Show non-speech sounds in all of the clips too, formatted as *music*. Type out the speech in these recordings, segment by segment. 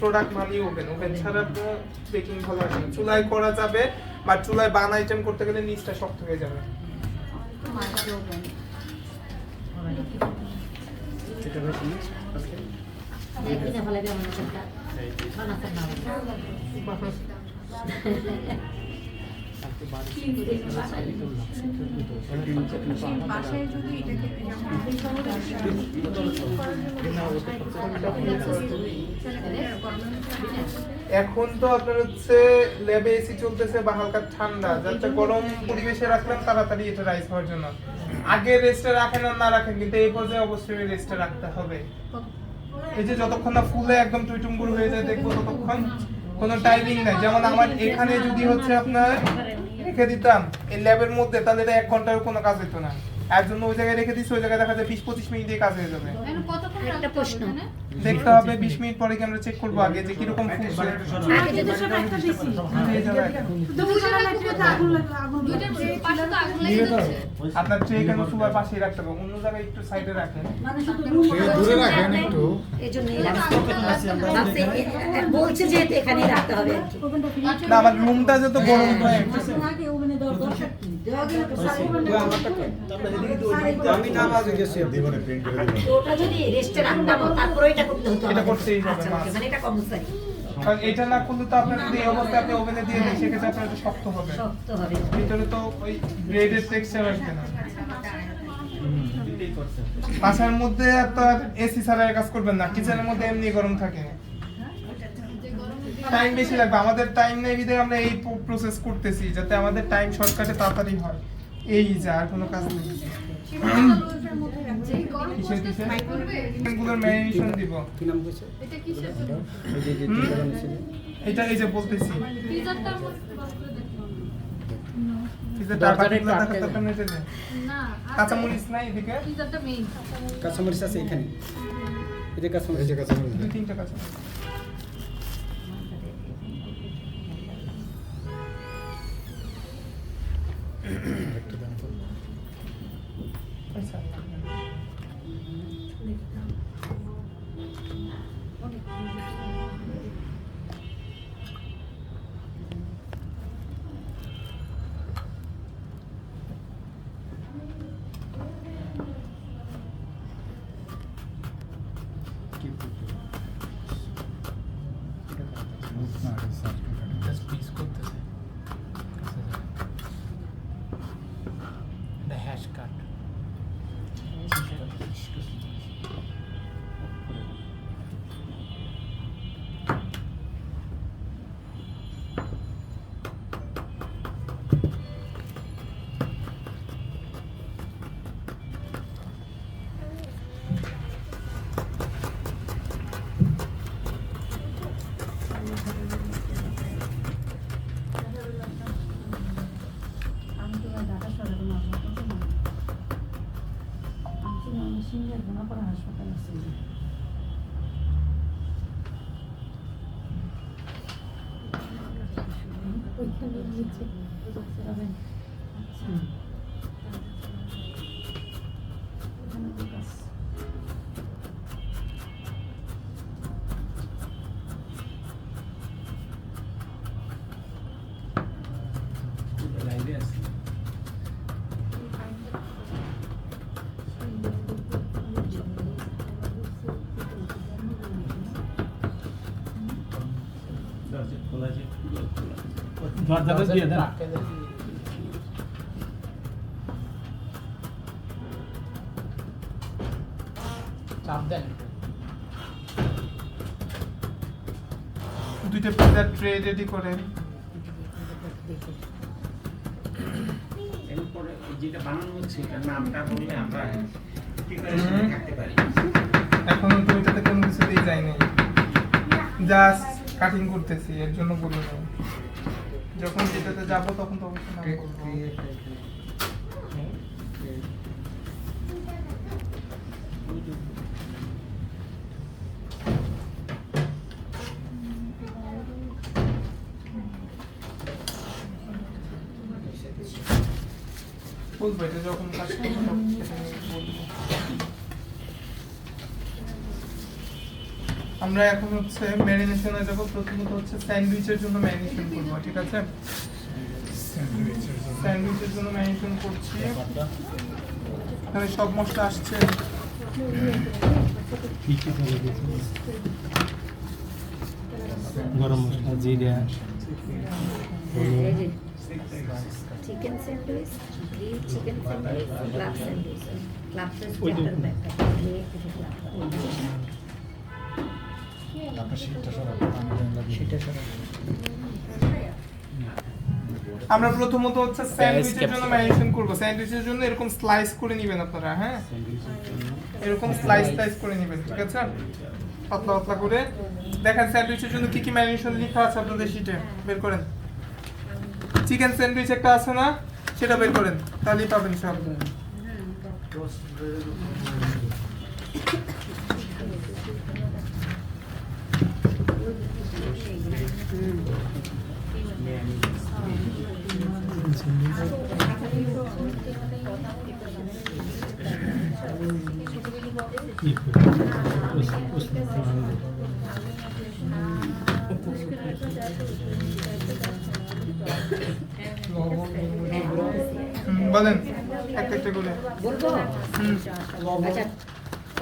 Product মানি oven oven ছাড়া baking ভালো আসে না। চুলায় করা যাবে বা চুলায় বান আইটেম করতে গেলে নিচটা শক্ত হয়ে যাবে। *laughs* এখন তো আপনার হচ্ছে ল্যাবে এসি চলতেছে বা হালকা ঠান্ডা, যাতে গরম পরিবেশে রাখলাম তাড়াতাড়ি এটা রাইস হওয়ার জন্য। আগে রেস্টে রাখেন আর না রাখেন, কিন্তু এই পর্যায়ে অবশ্যই রেস্টে রাখতে হবে। এই যে যতক্ষণ না ফুলে একদম টুইটুম্বুর হয়ে যায়, দেখব ততক্ষণ কোনো টাইমিং নাই। যেমন আমার এখানে যদি হচ্ছে আপনার রেখে দিতাম, এই ল্যাবের মধ্যে, তাহলে এটা এক ঘণ্টার কোনো কাজ হতো না। এর জন্য ওই জায়গায় রেখে দিচ্ছি ওই জায়গায় দেখা যায় বিশ পঁচিশ মিনিটে কাজ হয়ে যাবে। একটা প্রশ্ন। দেখতে হবে বিশ মিনিট পরে কি আমরা চেক করব আগে যে কীরকম ফুলছে। এই জায়গায়। আপনার ট্রে কেন সবার পাশেই রাখতে হবে অন্য জায়গায় একটু সাইডে রাখেন। দূরে রাখেন একটু। বলছে যে এখানে রাখতে হবে না আমার রুমটা যত গরম হয় আমি নামাজে গেছি জীবনে প্রিন্ট করে দিবেন ওটা যদি রেস্টে রাখতাম তারপরে এটা করতে হতো এটা করতেই হবে, আচ্ছা, okay, মানে এটা কম্পালসারি কারণ এটা না করলে তো আপনার যদি এই অবস্থায় আপনি ওভেনে দিয়ে দেন সেক্ষেত্রে আপনার এটা শক্ত হবে। শক্ত হবে। ভিতরে তো ওই ব্রেডের টেক্সচার আসবে না। বাসার মধ্যে তো এসি ছাড়া কাজ করবেন না কিচেনের মধ্যে এমনি গরম থাকে। টাইম বেশি লাগবে। আমাদের টাইম নেই বিধায় আমরা এই প্রসেস করতেছি যাতে আমাদের টাইম শর্টকাটে তাড়াতাড়ি হয়। এই যা আর কোনো কাজ নেই। কিসের কিসের? এগুলোর ম্যারিনেশন দিব। কি নাম কইছে এটা এই যে যে হুম? চিন্তা বানিয়েছিল এটা এই যে বলতেছি কাঁচামরিচ নাই এদিকে? কাঁচামরিচ আছে এখানে। এই যে কাঁচামরিচ কাঁচামরিচ। দুই তিনটা কাঁচামরিচ। Mm-hmm. *clears throat* লাইভে দরজাটা দিয়ে দেন। চাপ দেন। দুইটা পিজার ট্রে রেডি করেন। এরপরে যেটা বানানো হচ্ছে এটার নামটা বললে আমরা হুম। থাকতে পারি। এখনও তো এটাতে কোনো কিছুতেই জাস্ট কাটিং করতেছি এর জন্য বলে দাও যখন যেটাতে যাব তখন তো অবশ্যই নাম। বলব এটা যখন কাজ করব তখন সেটা নিয়ে বলব। আমরা এখন হচ্ছে ম্যারিনেশনে যাব। প্রথমত হচ্ছে স্যান্ডউইচের জন্য ম্যারিনেশন করব ঠিক আছে? স্যান্ডউইচের জন্য। ম্যারিনেশন করছি। এখানে সব মশলা আসছে। কি কি গরম মশলা জিরা। Chicken sandwich grill chicken sandwich club sandwich club সরাই আমরা প্রথমত হচ্ছে স্যান্ডউইচের জন্য ম্যারিনেশন করব। স্যান্ডউইচের জন্য এরকম স্লাইস করে নেবেন আপনারা হ্যাঁ? এরকম স্লাইস স্লাইস করে নেবেন ঠিক আছে? পাতলা পাতলা করে। দেখেন স্যান্ডউইচের জন্য কি কি ম্যারিনেশন লেখা আছে আপনাদের শিটে বের করেন। চিকেন স্যান্ডউইচ একটা আছে না? সেটা বের করেন। তাহলেই পাবেন সব কি করে উস উস হুম, বলেন একটা একটা করে। বলব? আচ্ছা।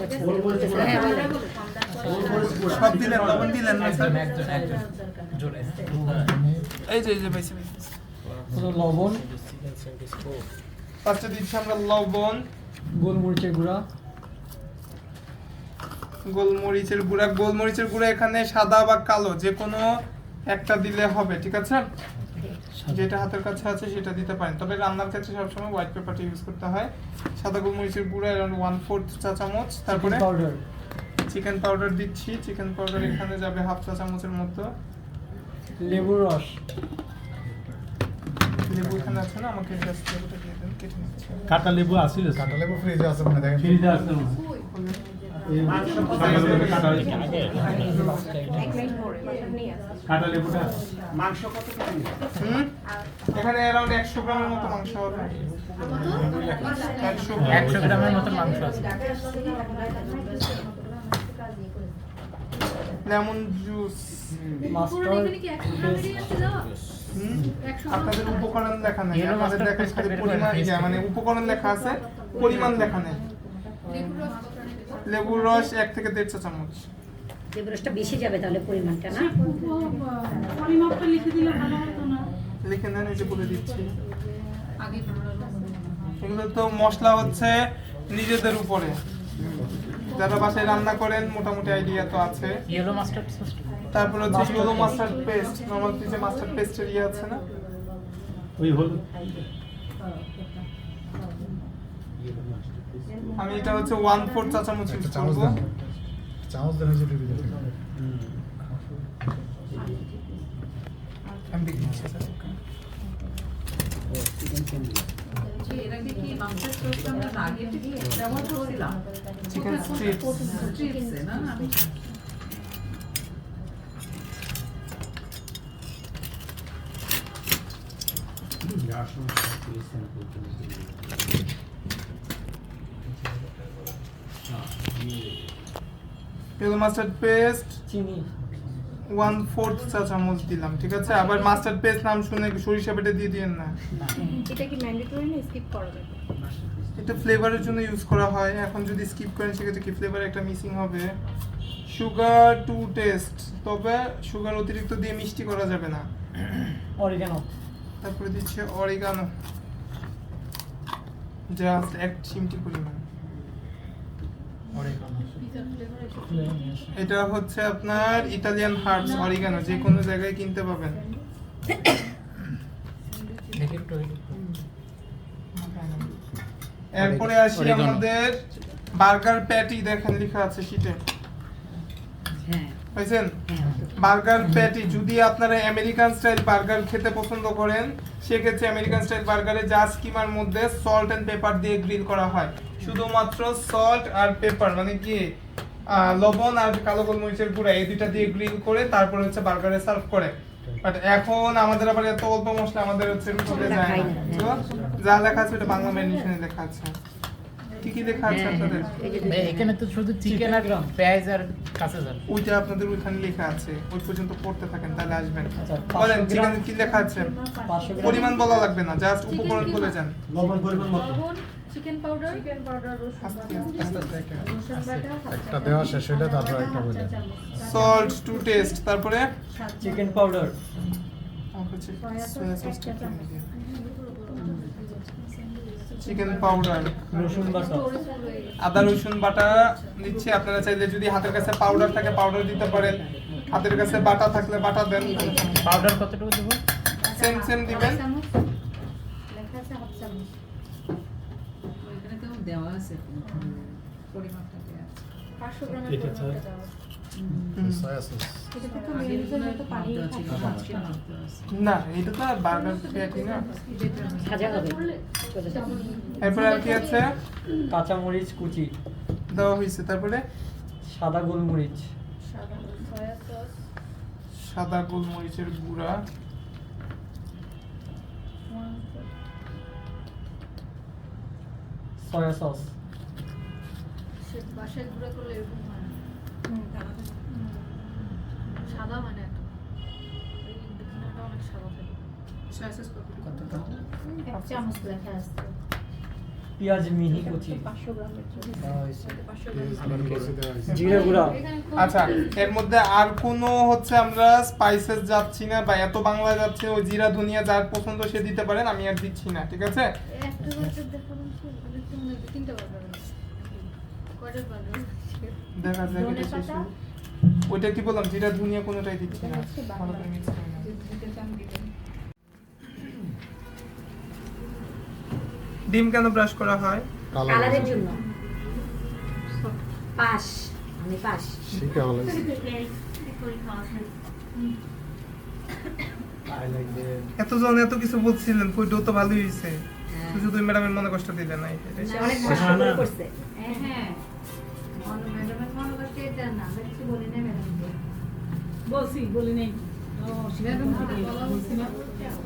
আচ্ছা সব দিলেন লবণ দিলেন না? স্যার এই যে এই যে বেশি বেশি। লবণ। ফার্স্টে দিচ্ছি আমরা লবণ। গোলমরিচের গুঁড়া। গোলমরিচের গুঁড়া। গোলমরিচের গুঁড়া এখানে সাদা বা কালো যে কোনো একটা দিলে হবে ঠিক আছে? যেটা হাতের কাছে আছে সেটা দিতে পারেন। তবে রান্নার ক্ষেত্রে সবসময় হোয়াইট পেপারটা ইউজ করতে হয়। সাদা গোলমরিচের গুঁড়া অ্যারাউন্ড ওয়ান ফোর্থ চা চামচ তারপরে পাউডার চিকেন পাউডার দিচ্ছি। চিকেন পাউডার এখানে যাবে হাফ চা চামচের মতো। লেবুর রস। লেবু এখানে আছে না? আমাকে জাস্ট লেবুটা দিয়ে দেন কেটে নিচ্ছি। কাটা লেবু আছিল কাঁটা লেবু ফ্রিজে আছে মনে দেখেন। ফ্রিজে আছে হুম? এখানে অ্যারাউন্ড একশো গ্রামের মতো মাংস হবে। একশো একশো গ্রামের মতো মাংস আছে। Lemon juice. হুম। আপনাদের উপকরণ লেখা নেই আমাদের দেখা খালি পরিমাণ ইয়া, মানে উপকরণ লেখা আছে পরিমাণ লেখা নেই। লেবুর রস এক থেকে দেড় চা চামচ। লেবু রসটা বেশি যাবে তাহলে পরিমাণটা না? পরিমাপটা লিখে দিলে ভালো হতো না। লিখে নেন এই যে বলে দিচ্ছি। আগে এগুলো তো মশলা হচ্ছে নিজেদের উপরে। যারা বাসায় রান্না করেন মোটামুটি আইডিয়া তো আছে। ইয়েলো মাস্টার্ড সস তারপর হচ্ছে ইয়েলো মাস্টার্ড পেস্ট নর্মাল যে মাস্টার্ড পেস্টের ইয়ে আছে না? ওই হলুদ আমি এটা হচ্ছে ওয়ান ফোর চা চামচ ইউজ একটা চামচ করব। চামচ দেন হয়েছে টিভি দেখে আমি দেখে। দিচ্ছি স্যার চিকেন স্যান্ডউইচ এর আগে কি মাংসের চোখটা আমরা আগে থেকে ব্যবহার করছিলাম চিকেন স্ট্রিপস স্ট্রিপসে না আমি ইয়েলো মাস্টার্ড পেস্ট চিনি ওয়ান ফোর্থ চা চামচ দিলাম ঠিক আছে? আবার মাস্টার্ড পেস্ট নাম শুনে সরিষা বেটে দিয়ে দিয়েন না। এটা কি ম্যান্ডেটরি না স্কিপ করা যাবে? এটা ফ্লেভারের জন্য ইউজ করা হয়। এখন যদি স্কিপ করেন সেক্ষেত্রে কি ফ্লেভার একটা মিসিং হবে? সুগার টু টেস্ট তবে সুগার অতিরিক্ত দিয়ে মিষ্টি করা যাবে না। অরিগানো তারপরে দিচ্ছে অরিগানো জাস্ট এক চিমটি পরিমাণ। এটা হচ্ছে আপনার ইতালিয়ান হার্বস অরিগানো যে কোনো জায়গায় কিনতে পাবেন। এরপরে আসি আমাদের বার্গার প্যাটি দেখেন লেখা আছে শীটে হ্যাঁ। বুঝছেন বার্গার প্যাটি যদি আপনারা আমেরিকান স্টাইল বার্গার খেতে পছন্দ করেন সেক্ষেত্রে আমেরিকান স্টাইল বার্গারে যা স্কিমার মধ্যে সল্ট এন্ড পেপার দিয়ে গ্রিল করা হয়। শুধুমাত্র সল্ট আর পেপার মানে কি আহ, লবণ আর কালো গোলমরিচের গুঁড়া এই দুইটা দিয়ে গ্রিল করে তারপরে হচ্ছে বার্গারে সার্ভ করে। বাট এখন আমাদের আবার এত অল্প মশলা আমাদের হচ্ছে রুটিতে যায় না। যা লেখা আছে ওটা বাংলা মেনুশনে লেখা আছে। কি কি লেখা আছে আপনাদের? এই যে ভাই, এখানে তো শুধু চিকেন আর পেঁয়াজ আর কাঁচা ঝাল ওইটা আপনাদের ওইখানে লেখা আছে। ওই পর্যন্ত পড়তে থাকেন তাহলে আসবেন। আচ্ছা, বলেন চিকেন কি লেখা আছে? পরিমাণ বলা লাগবে না জাস্ট উপকরণ বলে যান। লবণ পরিমাণ মতো। Chicken powder chicken powder. রসুন বাটা। একটা দেওয়া শেষ হইলে তারপর একটা বলে সল্ট টু টেস্ট তারপরে? চিকেন পাউডার চিকেন পাউডার রসুন বাটা। আদা রসুন বাটা দিচ্ছি আপনারা চাইলে যদি হাতের কাছে পাউডার থাকে পাউডার দিতে পারেন। হাতের কাছে বাটা থাকলে বাটা দেন। পাউডার কতটুকু দেবো? সেম সেম দিবেন ওইখানে তো দেওয়া আছে পরিমাপটা দেওয়া দেওয়া। না এটা তো বার্গার না। ভাজা হবে। এরপরে আর কি আছে? কাঁচা মরিচ কুচি। দেওয়া হয়েছে। তারপরে? সাদা গোলমরিচ। সাদা গোলমরিচের গুঁড়া। সয়া সস বাসায় গুঁড়া করলে এরকম হয় সাদা মানে এত। এই দক্ষিণাটা অনেক সাদা থাকে। সয়া সস কতটা? চামচ লেখা পেঁয়াজ মিহি কুচি। জিরা গুঁড়া। আচ্ছা এর মধ্যে আর কোনো হচ্ছে আমরা স্পাইসেস যাচ্ছি না বা এত বাংলা যাচ্ছে ওই জিরা ধনিয়া যার পছন্দ সে দিতে পারেন আমি আর দিচ্ছি না ঠিক আছে? তিনটা? দেখা। ওইটা কি বললাম জিরা ধনিয়া কোনোটাই দিচ্ছি না। ভালো করে করে। ডিম কেন ব্রাশ করা হয়? কালো কালারের জন্য। পাস আমি পাস শিখে ভালো হয়েছে। এত জন এত কিছু বলছিলেন কইটাও তো ভালোই হয়েছে। শুধু দুই ম্যাডামের মনে কষ্ট দিলেন না অনেক করছে। হ্যাঁ, হ্যাঁ। ম্যাডামের মনে করছে এটা না, কিছু বলি নাই ম্যাডামকে। বলছি বলি নাই। ম্যাডাম বলা বলছি না।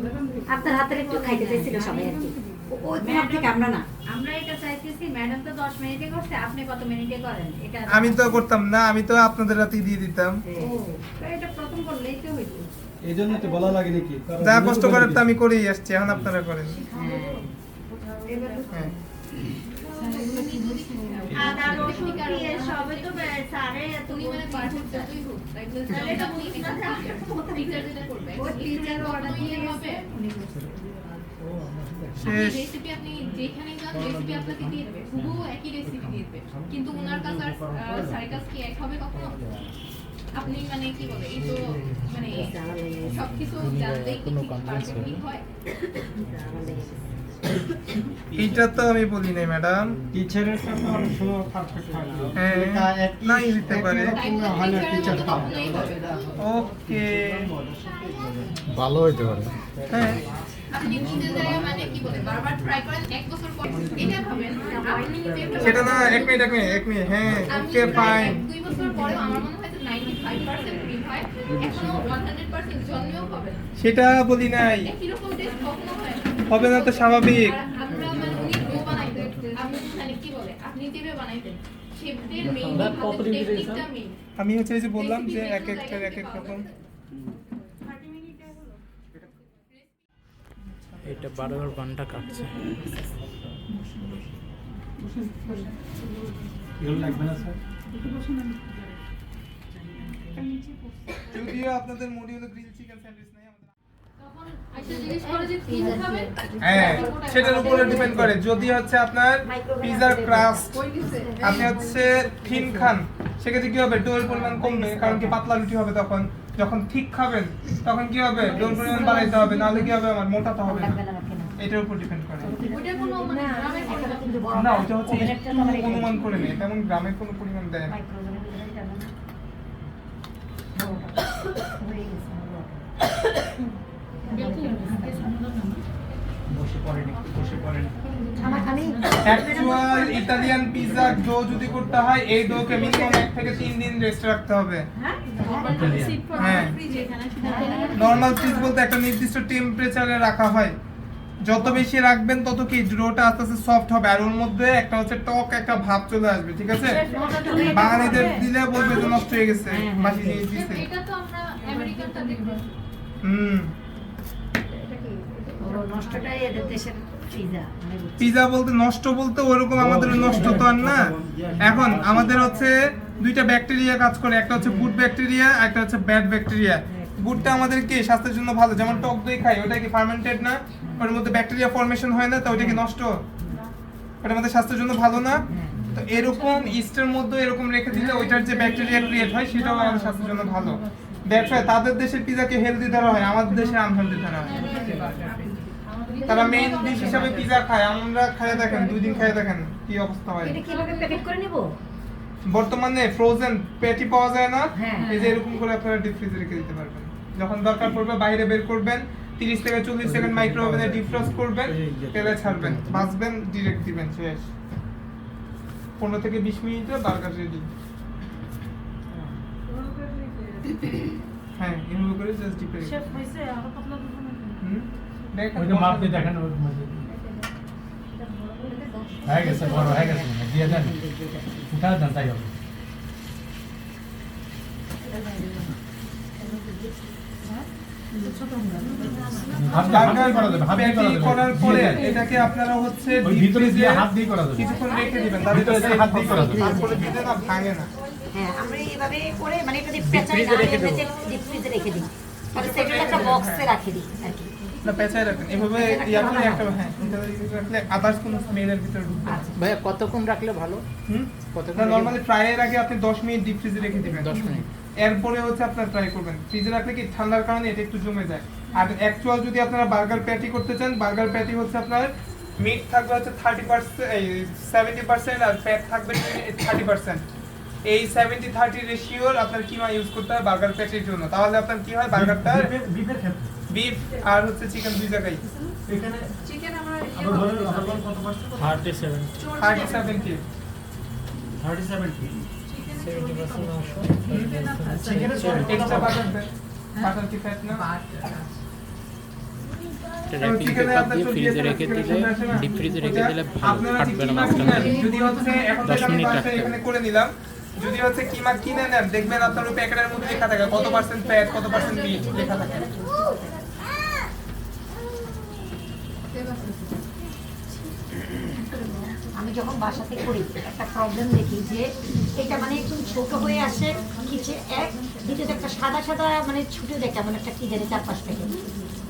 ম্যাডাম আপনার হাতের একটু খাইতে চাইছিল সবাই আর কি। ও- ওই তোমার থেকে আমরা না। আমরা এটা চাইতেছি ম্যাডাম তো দশ মিনিটে করছে আপনি কত মিনিটে করেন? এটা আমি তো করতাম না আমি তো আপনাদের রাতেই দিয়ে দিতাম। এই জন্য তো বলা লাগে নাকি যা কষ্ট করার তো আমি করেই আসছি এখন আপনারা করেন। আপনি কিন্তু ওনার কাছে আর স্যারের কি এক হবে কখনো আপনি মানে কি বলে এই তো মানে সবকিছু জানতেই কি হয় এইটা তো আমি বলি নাই ম্যাডাম। টিচারের সাথে অনেক সময় পারফেক্ট হয় না। হ্যাঁ নাই দিতে পারে। হবে না ওকে। ভালো হইতে পারে। হ্যাঁ। মানে এটা সেটা না এক মিনিট এক মিনিট এক মিনিট হ্যাঁ ওকে ফাইন দুই বছর পরেও আমার মনে হয় যে 95% ফ্রি হয় এখনও 100% জন্মেও হবে সেটা বলি নাই। টেস্ট কখনো হয় হবে না তো স্বাভাবিক। আমি হচ্ছে যে বললাম যে এক একটার এক এক রকম। এটা বারো ঘণ্টা কাটছে। যদিও আপনাদের মডিউলে গ্রিল চিকেন স্যান্ডউইচ নাই আমাদের তখন আইসা জিজ্ঞেস করে যে কি খাবেন হ্যাঁ সেটার উপরে ডিপেন্ড করে। যদি হচ্ছে আপনার পিজার ক্রাস্ট আপনি হচ্ছে থিন খান, সেক্ষেত্রে কি হবে? ডোর পরিমাণ কমবে, কারণ কি পাতলা রুটি হবে তখন। যখন ঠিক খাবেন, তখন কি হবে? ডোর পরিমাণ বাড়াইতে হবে, নাহলে কি হবে? আমার মোটা তো হবে এটার উপর ডিপেন্ড করে। না ওটা হচ্ছে অনুমান করে নেই তেমন গ্রামের কোনো পরিমাণ দেয় না। *coughs* অ্যাকচুয়াল ইতালিয়ান পিজা ডো যদি করতে হয় এই ডোকে মিনিমাম এক থেকে তিন দিন রেস্ট রাখতে হবে। হ্যাঁ। নর্মাল ফ্রিজ বলতে একটা নির্দিষ্ট টেম্পারেচারে রাখা হয়। যত বেশি রাখবেন তত কি ডোটা আস্তে আস্তে সফট হবে। আর ওর মধ্যে একটা হচ্ছে টক একটা ভাব চলে আসবে ঠিক আছে? বাঙালিদের দিলে বলবে যে নষ্ট হয়ে গেছে বাসি জিনিস দিচ্ছে হুম ও নষ্টটাই এদের দেশের পিজা মানে। পিজা বলতে নষ্ট বলতে ওরকম আমাদের নষ্ট তো আর না। এখন আমাদের হচ্ছে দুইটা ব্যাকটেরিয়া কাজ করে একটা হচ্ছে গুড ব্যাকটেরিয়া একটা হচ্ছে ব্যাড ব্যাকটেরিয়া। গুডটা আমাদের কি স্বাস্থ্যের জন্য ভালো? যেমন টক দই খাই ওটা কি ফার্মেন্টেড না? ওর মধ্যে ব্যাকটেরিয়া ফর্মেশন হয় না তো ওটা কি নষ্ট? ওটা আমাদের স্বাস্থ্যের জন্য ভালো না? তো এরকম ইস্টের মধ্যে এরকম রেখে দিলে ওইটার যে ব্যাকটেরিয়া ক্রিয়েট হয় সেটাও আমাদের স্বাস্থ্যের জন্য ভালো। দ্যাটস তাদের দেশের পিজাকে হেলদি ধরা হয় আমাদের দেশে আনহেলদি ধরা হয়। তারা মেইন ডিশ হিসাবে পিজা খায়। আমরা খাইয়ে দেখেন দুই দিন খাইয়ে দেখেন কি অবস্থা হয়। এটা কীভাবে প্যাকেট করে নেব? বর্তমানে ফ্রোজেন পেটি পাওয়া যায় না। হ্যাঁ। এই যে এরকম করে আপনারা ডিপ ফ্রিজে রেখে দিতে পারবেন। যখন দরকার পড়বে বাইরে বের করবেন 30 থেকে 40 সেকেন্ড মাইক্রো ওভেনে ডিফ্রস্ট করবেন তেলে ছাড়বেন ভাজবেন ডিরেক্ট দিবেন শেষ। 15 থেকে 20 মিনিটে বার্গার রেডি হ্যাঁ এভাবে করে জাস্ট ডিপে শেফ হয়েছে আরও পাতলা হুম? ওইটা মাপ দিয়ে দেখেন হয়ে গেছে বড় হয়ে গেছে দিয়ে দেন। উঠা দেন তাই হবে। এটাকে আপনারা হচ্ছে ভিতরে দিয়ে হাত দিয়ে করা যাবে। কিছুক্ষণ রেখে দিবেন ভিতরে হাত দিয়ে করা যাবে। তারপরে দিলে না ভাঙে না। হ্যাঁ আমরা এইভাবে করে মানে এটা দিয়ে পেঁচাই না এমনিতে ডিপ ফ্রিজে রেখে দিই। তাহলে সেটা একটা বক্সে রাখে দিই আর কি। না পেঁচায় রাখেন। এভাবে ইয়া করে একটা হ্যাঁ রাখলে আদার্স কোনো স্মেলের ভিতরে ঢুকবে ভাইয়া কতক্ষণ রাখলে ভালো? হুম? কতক্ষণ না ফ্রাইয়ের আগে আপনি 10 মিনিট ডিপ ফ্রিজে রেখে দিবেন। 10 মিনিট। এরপরে হচ্ছে আপনারা ট্রাই করবেন। ফ্রিজে রাখলে কি ঠান্ডার কারণে এটা একটু জমে যায়। আর অ্যাকচুয়াল যদি আপনারা বার্গার প্যাটি করতে চান বার্গার প্যাটি হচ্ছে আপনার মিট থাকবে হচ্ছে থার্টি পার্সেন্ট সেভেন্টি পার্সেন্ট আর ফ্যাট থাকবে থার্টি পার্সেন্ট এই সেভেন্টি থার্টি রেশিওর আপনার কিমা ইউজ করতে হয় বার্গার প্যাটির জন্য। তাহলে আপনার কি হয়? বার্গারটা বিফের- বিফের ক্ষেত্রে। বিফ আর হচ্ছে চিকেন দুই জায়গায়। এখানে চিকেন আমরা আবার বলেন আবার বলেন কত পার্সেন্ট কি যদি হচ্ছে যদি কিমা কিনে নেন দেখবেন আপনার প্যাকেটের মধ্যে লেখা থাকে কত পার্সেন্ট ফ্যাট কত পার্সেন্ট মিট লেখা থাকে। আমি যখন বাসাতে করি একটা প্রবলেম দেখি যে এটা মানে একটু ছোট হয়ে আসে নিচে এক দ্বিতীয়ত একটা সাদা সাদা মানে ছুটে যায় কেমন একটা কি জানি চারপাশ থেকে।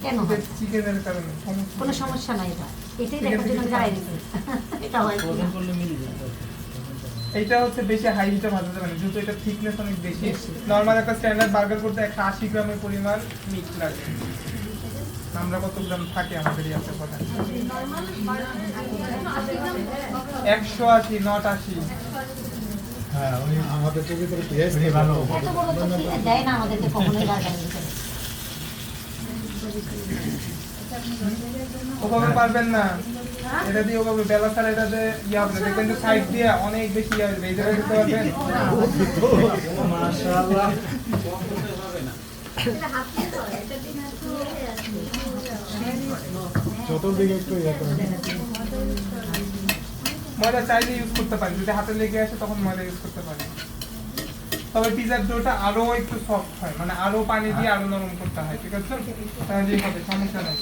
কেন হয়? চিকেনের কারণে। সমস্যা। কোনো সমস্যা নাই এটা। এটাই দেখার জন্য যাই। এটা হয়। এইটা হচ্ছে বেশি হাই হিটে ভাজা যাবে না যেহেতু এটা থিকনেস অনেক বেশি। নর্মাল একটা স্ট্যান্ডার্ড বার্গার করতে একশো আশি গ্রামের পরিমাণ মিট লাগে। আমরা কত গ্রাম থাকে আমাদের ইয়াতে একশো আশি নট আশি। হ্যাঁ ওই আমাদের পেঁয়াজ ভালো দেয় না আমাদেরকে কখনোই ওভাবে পারবেন না। এটা দিয়ে ওভাবে বেলা ছাড়া এটা দিয়ে ইয়ে হবে দেখবেন যে সাইড দিয়ে অনেক বেশি ইয়ে আসবে এই জায়গায় দেখতে পারবেন চতুর্দিকে একটু ইয়ে করে ময়দা চাইলে ইউজ করতে পারি যদি হাতে লেগে আসে তখন ময়দা ইউজ করতে পারি। তবে পিজার ডোটা আরও একটু সফট হয় মানে আরও পানি দিয়ে আরও নরম করতে হয় ঠিক আছে? তাহলে হবে সমস্যা নেই।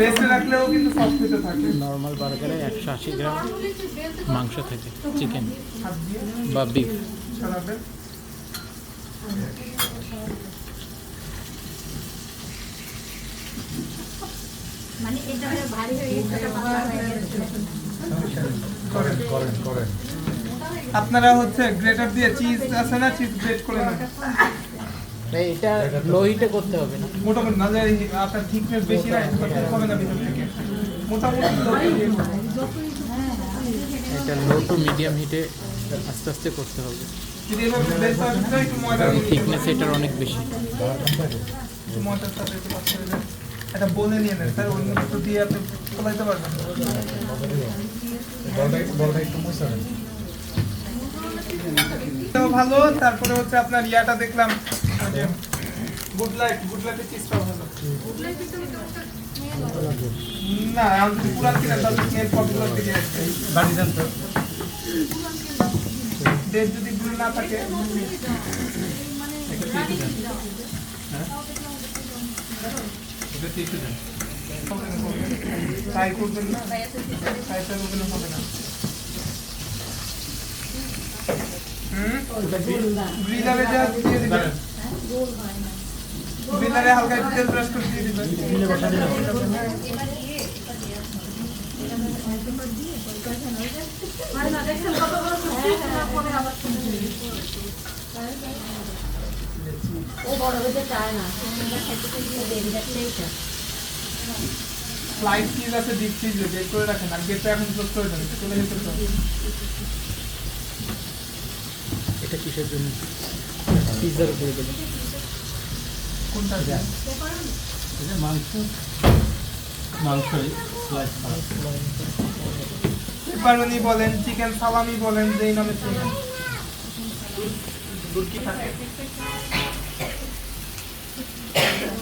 রেস্টে রাখলেও কিন্তু সফট হতে থাকে। নর্মাল বার্গারে একশো আশি গ্রাম মাংস থাকে চিকেন বা বিফ মানে এটা ভারী হয়ে গেছে, এটা পাতলা হয়ে গেছে। করেন করেন করেন আপনারা হচ্ছে গ্রেটার দিয়ে চিজ আছে না চিজ গ্রেট করে নেন। এটা লো হিটে করতে হবে না। মোটামুটি না আপনার থিকনেস বেশি না হবে না ভিতর থেকে। মোটামুটি low দিয়ে করুন। এটা লো টু মিডিয়াম হিটে আস্তে আস্তে করতে হবে। থিকনেস এটার অনেক বেশি। একটু বলে নিয়ে নেন স্যার অন্য কিছু দিয়ে আপনি ফলাইতে পারবেন। ভালো তারপরে হচ্ছে আপনার ইয়াটা দেখলাম। গুড লাইট গুড লাইটের চিজটা ভালো না আমি যদি পুরান তাহলে পপুলার দিকে বাড়ি যান তো। ডেট যদি ভুল না থাকে ট্রাই করবেন না ট্রাই করবেন হবে না হুম যা দিয়ে দিবেন গ্রিলারে হালকা একটু তেল ব্রাশ করে দিয়ে দিবেন হয় না দেখছেন কত বড় খুশি পরে আবার ও বড় হতে চায় না। ফ্রিজ আছে ডিপ ফ্রিজে বের করে রাখেন। আর গেটটা এখন ক্লোজ করে দেন চলে যেতে তো। এটা কিসের জন্য? পিৎজার উপরে দেবেন। কোনটা মাংস। মাংসই স্লাইস পেপারনি বলেন চিকেন সালামি বলেন যেই নামে চিকেন তুর্কি থাকে।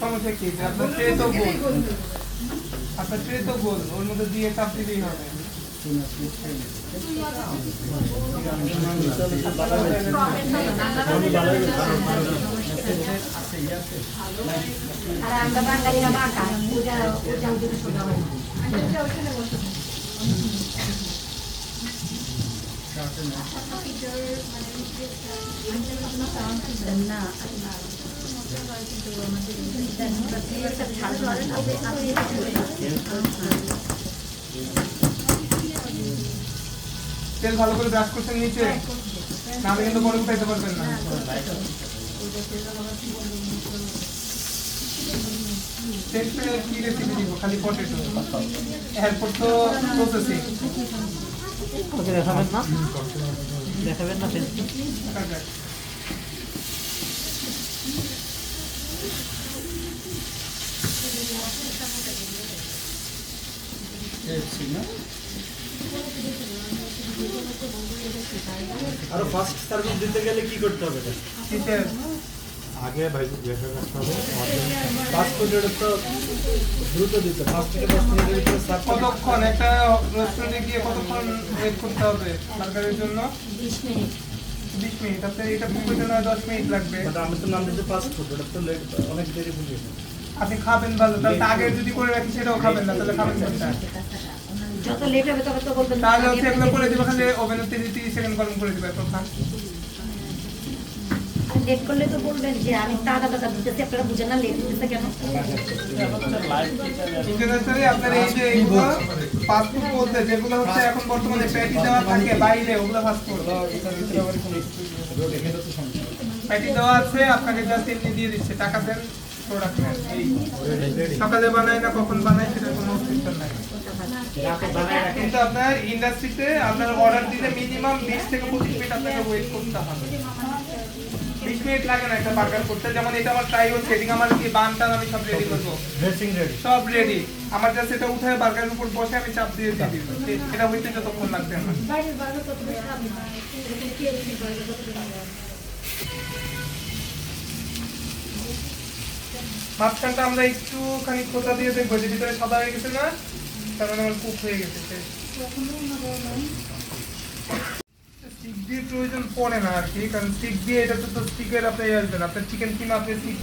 সমস্যা কি আপনার ট্রে তো গোল আপনার ট্রে তো গোল ওর মধ্যে দিয়ে চাপ দিলেই হবে আর আমরা বাঙালিরা বাঁকা ওটা ওটা সোজা হয় তেল ভালো করে ব্রাশ করছেন নিচে না আমি কিন্তু গরম খাইতে পারবেন না। খালি পটেটো এরপর তো প্রসেসিং ওকে দেখাবেন না? দেখাবেন না আরও ফাস্ট সার্ভিস দিতে গেলে কি করতে হবে? আগে হবে তো দ্রুত দিতে পাঁচ থেকে দশ মিনিটের ভিতরে কতক্ষণ? একটা রেস্টুরেন্টে গিয়ে কতক্ষণ ওয়েট করতে হবে বার্গারের জন্য? বিশ মিনিট। বিশ মিনিট আপনার এটা বুকের জন্য দশ মিনিট লাগবে। আমি তো নাম দিতে ফাস্ট ফুড ওটা তো অনেক দেরি বুঝি আপনি খাবেন ভালো তাহলে আগে যদি করে রাখি সেটাও খাবেন না তাহলে খাবেন কোনটা যত লেট হবে তত তো বলবেন তাহলে হচ্ছে এগুলো করে দিবে খালি ওভেনের তিরিশ তিরিশ সেকেন্ড গরম করে দিবে এরপর খান লেট করলে তো বলবেন যে আমি তাজা তাজা দিতেছি, আপনারা বুঝেন না লেট দিতেছে কেন? আপনার এই যে বলতে, যেগুলো হচ্ছে এখন বর্তমানে প্যাটি থাকে বাইরে, ওগুলো ফাস্ট ফুড প্যাটি দেওয়া আছে, আপনাকে জাস্ট এমনি দিয়ে দিচ্ছে, টাকা দেন প্রোডাক্ট নেন। সকালে বানায় না, কখন বানায়, সেটা কোনো অস্তিত্ব নাই। কিন্তু আপনার ইন্ডাস্ট্রিতে আপনার অর্ডার দিলে মিনিমাম বিশ থেকে পঁচিশ মিনিট আপনাকে ওয়েট করতে হবে। মিনিট লাগে না একটা বার্গার করতে। যেমন এটা আমার ট্রাই হচ্ছে এদিকে আমার কি বান টান আমি সব রেডি করব? ড্রেসিং রেডি সব রেডি আমার জাস্ট এটা উঠে বার্গারের উপর বসে আমি চাপ দিয়ে দিয়ে দিব এটা হইতে যতক্ষণ লাগবে আমার? মাঝখানটা আমরা একটুখানি খোঁচা দিয়ে দেখব যে ভিতরে সাদা হয়ে গেছে না? তার মানে আমার কুক হয়ে গেছে স্টিক দিয়ে প্রয়োজন পড়ে না আর কি কারণ স্টিক দিয়ে এটা তো স্টিকের আপনি ইয়ে আসবেন আপনার চিকেন কিমা আপনি স্টিক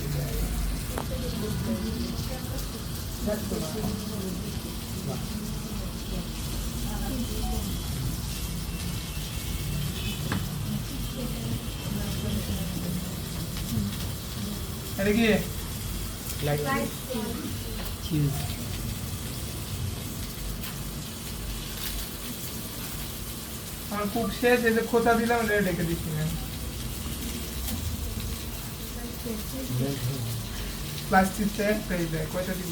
এটা কি চিজ আমার খুব শেষ এই যে খোঁচা দিলাম এটা ডেকে দিচ্ছি দেয় কয়টা দিব।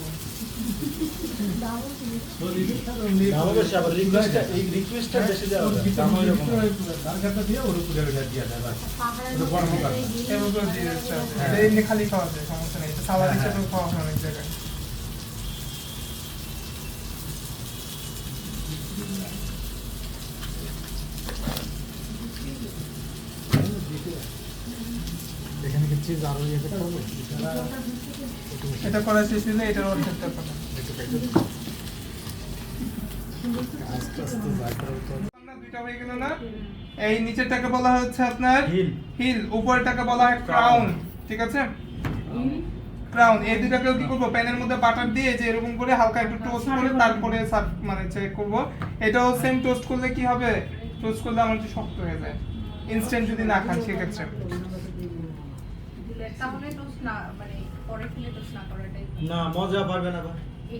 দিচ্ছে। এমনি খালি খাওয়া যায় সমস্যা নেই। এটা সালাদ হিসেবেও খাওয়া হয় অনেক জায়গায়। এখানে আরও ইয়ে করতে হবে এটা করা শেষ হলে এটার অর্ধেকটা করা আস্তে আস্তে যাই করে তো আপনার দুইটা হয়ে গেল না? এই নিচেরটাকে বলা হচ্ছে আপনার হিল হিল উপরটাকে বলা হয় ক্রাউন ঠিক আছে? ক্রাউন এই দুটাকেও কি করব? প্যানের মধ্যে বাটার দিয়ে যে এরকম করে হালকা একটু টোস্ট করে তারপরে সার্ভ মানে চেক করব। এটাও সেম টোস্ট করলে কি হবে? টোস্ট করলে আমার একটু শক্ত হয়ে যায়। ইনস্ট্যান্ট যদি না খান সেক্ষেত্রে। তাহলে টোস্ট না মানে পরে খেলে টোস্ট না করাটাই না মজা পারবে না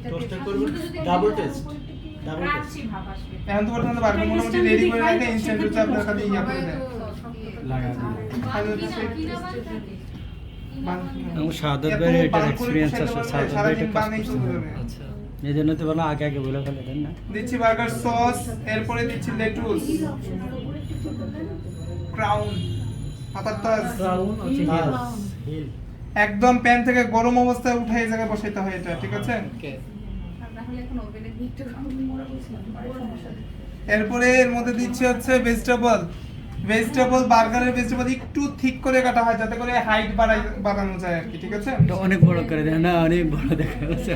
টোস্টটা করব ডাবল টেস্ট ডাবল টেস্ট এখন তো বর্তমানে বার্গার মোটামুটি রেডি করে রাখে ইনস্ট্যান্ট হচ্ছে আপনার খালি ইয়া করে দেয় লাগা দিয়ে সাদত এত ভাইয়ের এটার এক্সপিরিয়েন্স বসাইতে আছে পারলে সাদত ভাই এটা কাজ করছে চলে এই জন্য তো বললাম আগে আগে বলে ফেলে দেন না? দিচ্ছি বার্গার সস এরপরে দিচ্ছি লেটুস ক্রাউন পাতার ক্রাউন আছে একদম প্যান থেকে গরম অবস্থায় উঠে এই জায়গায় বসাইতে হয় এটা ঠিক আছে? তাহলে এখন ওভেনে হিট এরপরে এর মধ্যে দিচ্ছি হচ্ছে ভেজিটেবল ভেজিটেবল বার্গারের ভেজিটেবল একটু ঠিক করে কাটা হয় যাতে করে হাইট বাড়াই বাড়ানো যায় আর কি ঠিক আছে? এটা অনেক বড় করে দেয় না অনেক বড় দেখা যাচ্ছে।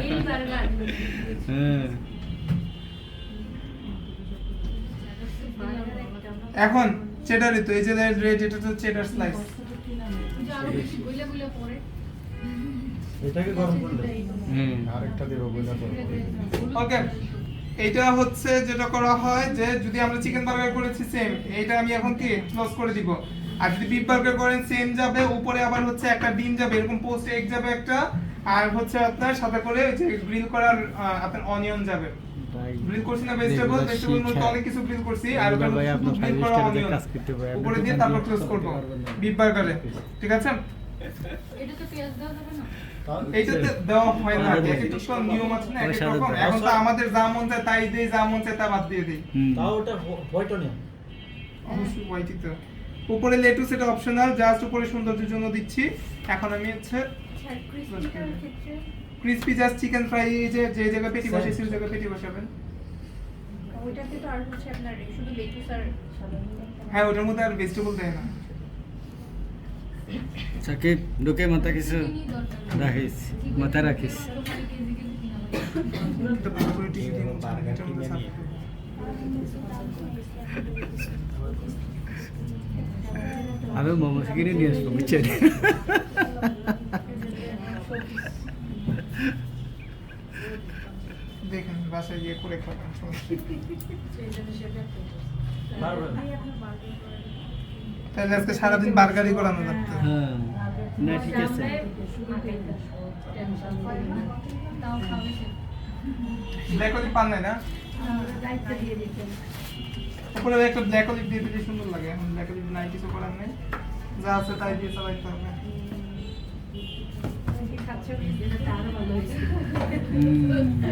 হ্যাঁ। এখন চেডার তো এই যে রেড এটা তো চেডার স্লাইস এটাকে গরম করলে হুম। আরেকটা দেবো বইটা করব ওকে এইটা হচ্ছে যেটা করা হয় যে যদি আমরা চিকেন বার্গার করেছি সেম এইটা আমি এখন কি? ক্লোজ করে দিব। আর যদি বিফ বার্গার করেন সেম যাবে। উপরে আবার হচ্ছে একটা ডিম যাবে এরকম পোস্ট এগ যাবে একটা। আর হচ্ছে আপনার সাথে করে যে গ্রিল করার আপনার অনিয়ন যাবে। ভাই করছি না ভেজিটেবল ভেজিটেবল মধ্যে অনেক কিছু গ্রিল করছি আর ওটা ভাই শুধু আপনার grill five করা star তে onion। কাজ করতে পারে। উপরে দিয়ে তারপর ক্লোজ করব। বার্গারে ঠিক আছে? এটাতে পেঁয়াজ দেওয়া যাবে না। এইটাতে দেওয়া হয় না এক এক নিয়ম আছে না এক এক রকম এখন তো আমাদের যা মন চায় তাই দেই যা মন চায় তা বাদ দিয়ে দেই। তাও ওটা হোয়াইট অনিয়ন অবশ্যই হোয়াইটই তো। উপরে লেটুস এটা অপশনাল জাস্ট উপরে সৌন্দর্যের জন্য দিচ্ছি। এখন আমি হচ্ছে ক্রিসপি জাস্ট চিকেন ফ্রাই যে যে জায়গায় পেটি বসে সেই জায়গায় পেটি বসাবেন। ওইটাতে তো আর হচ্ছে আপনার শুধু লেটুস আর হ্যাঁ ওটার মধ্যে আর ভেজিটেবল দেয় না। সাকিব ঢুকে মাথা কিছু চিনি দরকার নেই। রাখিস মাথা রাখিস। তো খালি কেজি কেজি কিনা লাগে। এটা ভালো করে টিস্যু দিয়ে মুছে বার্গার এটার মধ্যে কিনে নিয়ে। আমি মোমোস কিনে নিয়ে আসব বুঝছেন? *laughs* বাসায় গিয়ে করে খাবেন তাহলে আজকে সারাদিন বার্গারই করানো লাগতো। হ্যাঁ। না ঠিক আছে। সে। ব্ল্যাক অলিভ পান নাই না? উপরে একটা ব্ল্যাক অলিভ দিয়ে দিলে সুন্দর লাগে। এখন ব্ল্যাক অলিভ নাই কিছু করার নেই। যা আছে তাই দিয়ে চালাইতে হবে। Hum.